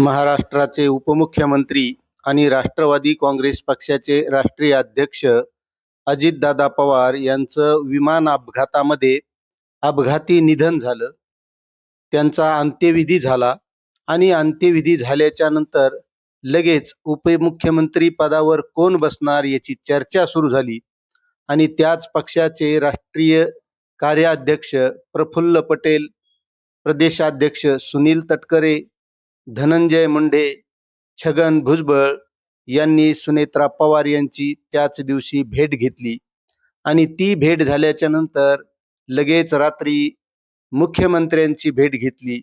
महाराष्ट्राचे उपमुख्यमंत्री आणि राष्ट्रवादी काँग्रेस पक्षाचे राष्ट्रीय अध्यक्ष अजितदादा पवार यांचं विमान अपघातामध्ये अपघाती निधन झालं. त्यांचा अंत्यविधी झाला आणि अंत्यविधी झाल्याच्यानंतर लगेच उपमुख्यमंत्री पदावर कोण बसणार याची चर्चा सुरू झाली आणि त्याच पक्षाचे राष्ट्रीय कार्याध्यक्ष प्रफुल्ल पटेल प्रदेशाध्यक्ष सुनील तटकरे धनंजय मुंडे छगन भुजबळ यांनी सुनेत्रा पवार यांची त्याच दिवशी भेट घेतली. आणि ती भेट झाल्याच्यानंतर लगेच रात्री मुख्यमंत्र्यांची भेट घेतली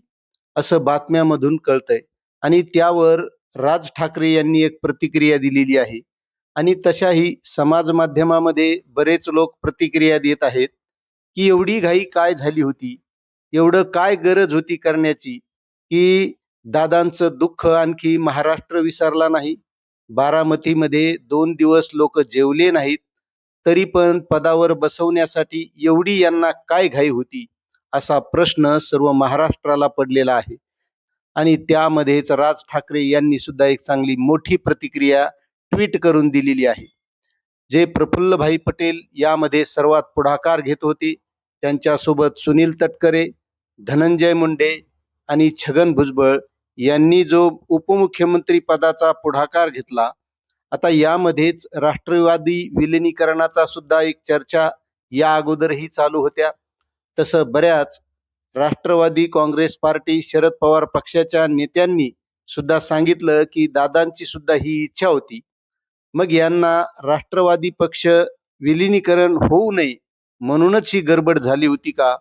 असं बातम्यामधून कळतंय. आणि त्यावर राज ठाकरे यांनी एक प्रतिक्रिया दिलेली आहे. आणि तशाही समाज माध्यमामध्ये बरेच लोक प्रतिक्रिया देत आहेत की एवढी घाई काय झाली होती? एवढं काय गरज होती करण्याची? की दादांचं दुःख आणखी महाराष्ट्र विसरला नाही. बारामतीमध्ये दोन दिवस लोक जेवले नाहीत तरी पण पदावर बसवण्यासाठी एवढी यांना काय घाई होती असा प्रश्न सर्व महाराष्ट्राला पडलेला आहे. आणि त्यामध्येच राज ठाकरे यांनी सुद्धा एक चांगली मोठी प्रतिक्रिया ट्विट करून दिलेली आहे. जे प्रफुल्लभाई पटेल यामध्ये सर्वात पुढाकार घेत होते त्यांच्यासोबत सुनील तटकरे धनंजय मुंडे आणि छगन भुजबळ यांनी जो उपमुख्यमंत्री पदाचा पुढाकार घेतला आता यामध्येच राष्ट्रवादी विलिनीकरणाचा सुद्धा एक चर्चा या अगोदरही चालू होत्या. तसं बऱ्याच राष्ट्रवादी काँग्रेस पार्टी शरद पवार पक्षाच्या नेत्यांनी सुद्धा सांगितलं की दादांची सुद्धा ही इच्छा होती. मग यांना राष्ट्रवादी पक्ष विलिनीकरण होऊ नये म्हणूनच ही गडबड झाली होती का?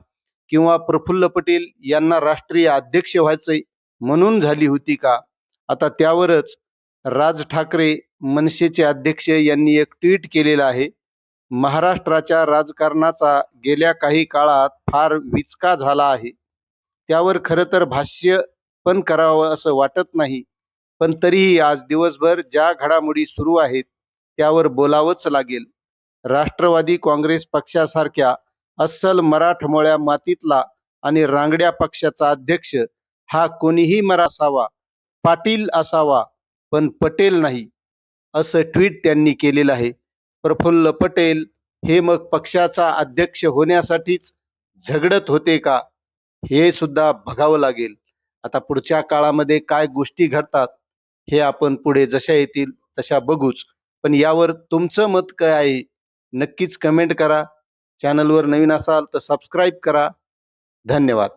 किंवा प्रफुल्ल पटेल यांना राष्ट्रीय अध्यक्ष व्हायचंय म्हणून झाली होती का? आता त्यावरच राज ठाकरे मनसेचे अध्यक्ष यांनी एक ट्विट केलेलं आहे. महाराष्ट्राच्या राजकारणाचा गेल्या काही काळात फार विचका झाला आहे. त्यावर खरं तर भाष्य पण करावं असं वाटत नाही. पण तरीही आज दिवसभर ज्या घडामोडी सुरू आहेत त्यावर बोलावंच लागेल. राष्ट्रवादी काँग्रेस पक्षासारख्या अस्सल मराठमोळ्या मातीतला आणि रांगड्या पक्षाचा अध्यक्ष हा कोणीही मरा असावा पाटील असावा पण पटेल नाही असं ट्विट त्यांनी केलेलं आहे. प्रफुल्ल पटेल हे मग पक्षाचा अध्यक्ष होण्यासाठीच झगडत होते का? हे सुद्धा बघावं लागेल. आता पुढच्या काळामध्ये काय गोष्टी घडतात हे आपण पुढे जशा येतील तशा बघूच. पण यावर तुमचं मत काय आहे नक्कीच कमेंट करा. चॅनलवर नवीन असाल तर सबस्क्राईब करा. धन्यवाद.